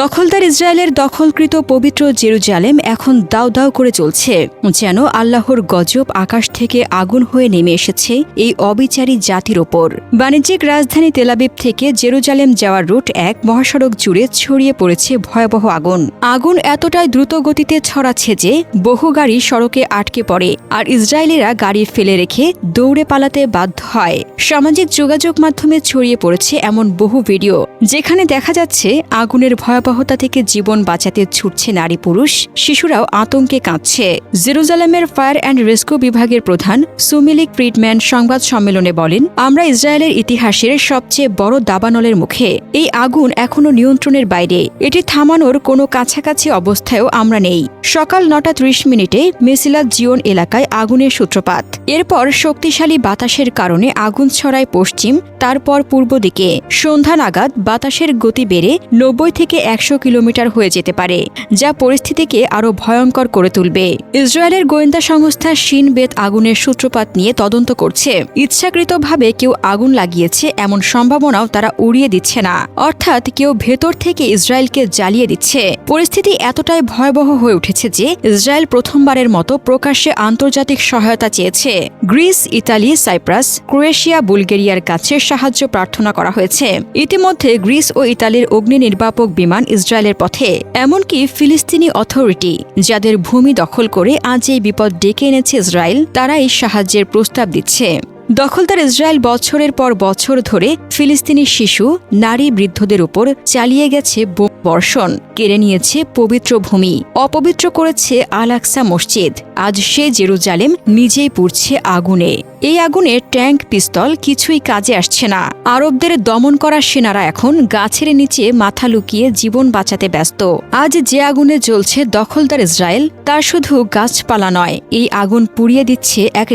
দখলদার ইসরায়েলের দখলকৃত পবিত্র জেরুজালেম এখন দাউ দাউ করে চলছে, যেন আল্লাহর গজব আকাশ থেকে আগুন হয়ে নেমে এসেছে এই অবিচারী জাতির ওপর। বাণিজ্যিক রাজধানী তেলাবিব থেকে জেরুজালেম যাওয়ার রুট এক মহাসড়ক জুড়ে ছড়িয়ে পড়েছে ভয়াবহ আগুন। আগুন এতটাই দ্রুত গতিতে ছড়াচ্ছে যে বহু গাড়ি সড়কে আটকে পড়ে আর ইসরায়েলিরা গাড়ি ফেলে রেখে দৌড়ে পালাতে বাধ্য হয়। সামাজিক যোগাযোগ মাধ্যমে ছড়িয়ে পড়েছে এমন বহু ভিডিও, যেখানে দেখা যাচ্ছে আগুনের ভয়াবহতা থেকে জীবন বাঁচাতে ছুটছে নারী পুরুষ, শিশুরাও আতঙ্কে কাঁদছে। জেরুজালেমের ফায়ার অ্যান্ড রেস্কিউ বিভাগের প্রধান সুমিলিক ফ্রিডম্যান সংবাদ সম্মেলনে বলেন, আমরা ইসরায়েলের ইতিহাসের সবচেয়ে বড় দাবানলের মুখে। এই আগুন এখনও নিয়ন্ত্রণের বাইরে। এটি থামানোর কোনো কাছাকাছি অবস্থায়ও আমরা নেই। সকাল নটা ত্রিশ মিনিটে মেসিলাত জিওন এলাকায় আগুনের সূত্রপাত। এরপর শক্তিশালী বাতাসের কারণে আগুন ছড়ায় পশ্চিম, তারপর পূর্ব দিকে। সন্ধ্যা নাগাদ বাতাসের গতি বেড়ে নব্বই থেকে একশো কিলোমিটার হয়ে যেতে পারে, যা পরিস্থিতিকে আরও ভয়ঙ্কর করে তুলবে। ইসরায়েলের গোয়েন্দা সংস্থা শিন বেত আগুনের সূত্রপাত নিয়ে তদন্ত করছে। ইচ্ছাকৃতভাবে কেউ আগুন লাগিয়েছে এমন সম্ভাবনাও তারা উড়িয়ে দিচ্ছে না। অর্থাৎ কেউ ভেতর থেকে ইসরায়েলকে জ্বালিয়ে দিচ্ছে। পরিস্থিতি এতটাই ভয়াবহ হয়ে উঠেছে যে ইসরায়েল প্রথমবারের মতো প্রকাশ্যে আন্তর্জাতিক সহায়তা চেয়েছে। গ্রিস, ইতালি, সাইপ্রাস, ক্রোয়েশিয়া, বুলগেরিয়ার কাছে সাহায্য প্রার্থনা করা হয়েছে। ইতিমধ্যে গ্রিস ও ইতালির অগ্নি নির্বাপক বিমান ইসরায়েলের পথে, এমনকি ফিলিস্তিনি অথরিটি যাদের ভূমি দখল করে আজ এই বিপদ ডেকে এনেছে ইসরায়েল তারা এই সাহায্যের প্রস্তাব দিচ্ছে। দখলদার ইসরায়েল বছরের পর বছর ধরে ফিলিস্তিনি শিশু, নারী বৃদ্ধদের উপর চালিয়ে গেছে বর্ষণ, কেড়ে নিয়েছে পবিত্র ভূমি, অপবিত্র করেছে আল আকসা মসজিদ। আজ সে জেরুজালেম নিজেই পুড়ছে আগুনে। এই আগুনে ট্যাঙ্ক, পিস্তল কিছুই কাজে আসছে না। আরবদের দমন করা সেনারা এখন গাছের নিচে মাথা লুকিয়ে জীবন বাঁচাতে ব্যস্ত। আজ যে আগুনে জ্বলছে দখলদার ইসরায়েল, তার শুধু গাছপালা নয়, এই আগুন পুড়িয়ে দিচ্ছে এক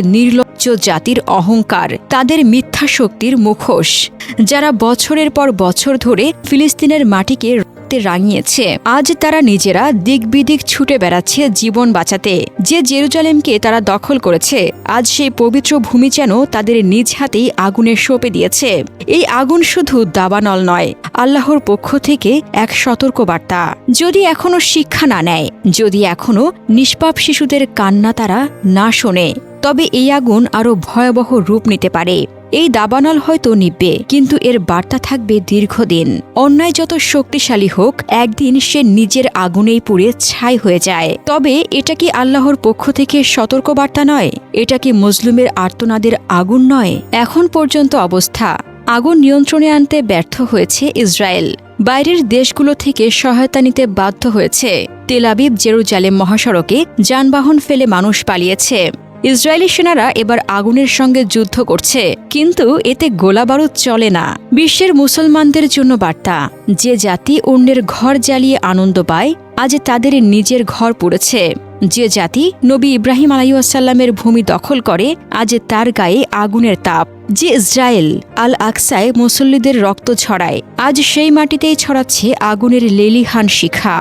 নির্লজ্জ জাতির অহংকার, তাদের মিথ্যা শক্তির মুখোশ, যারা বছরের পর বছর ধরে ফিলিস্তিনের মাটিকে রক্তে রাঙিয়েছে। আজ তারা নিজেরা দিক বিদিক ছুটে বেড়াচ্ছে জীবন বাঁচাতে। যে জেরুজালেমকে তারা দখল করেছে, আজ সেই পবিত্র ভূমি যেন তাদের নিজ হাতেই আগুনে সঁপে দিয়েছে। এই আগুন শুধু দাবানল নয়, আল্লাহর পক্ষ থেকে এক সতর্ক বার্তা যদি এখনও শিক্ষা না নেয়, যদি এখনও নিষ্পাপ শিশুদের কান্না তারা না শোনে তবে এই আগুন আরও ভয়াবহ রূপ নিতে পারে। এই দাবানল হয়তো নিববে কিন্তু এর বার্তা থাকবে দীর্ঘদিন। অন্যায় যত শক্তিশালী হোক, একদিন সে নিজের আগুনেই পুড়ে ছাই হয়ে যায়। তবে এটা কি আল্লাহর পক্ষ থেকে সতর্ক বার্তা নয়? এটা কি মুসলিমের আর্তনাদের আগুন নয়? এখন পর্যন্ত অবস্থা। আগুন নিয়ন্ত্রণে আনতে ব্যর্থ হয়েছে ইসরায়েল। বাইরের দেশগুলো থেকে সহায়তা নিতে বাধ্য হয়েছে। তেলাবিব জেরুজালেম মহাসড়কে যানবাহন ফেলে মানুষ পালিয়েছে। ইসরায়েলি সেনারা এবার আগুনের সঙ্গে যুদ্ধ করছে, কিন্তু এতে গোলাবারুদ চলে না। বিশ্বের মুসলমানদের জন্য বার্তা, যে জাতি অন্যের ঘর জ্বালিয়ে আনন্দ পায়, আজ তাদের নিজের ঘর পড়েছে। যে জাতি নবী ইব্রাহিম আলাইসাল্লামের ভূমি দখল করে, আজ তার গায়ে আগুনের তাপ। যে ইসরায়েল আল আকসায় মুসল্লিদের রক্ত ছড়ায়, আজ সেই মাটিতেই ছড়াচ্ছে আগুনের লেলিহান শিখা।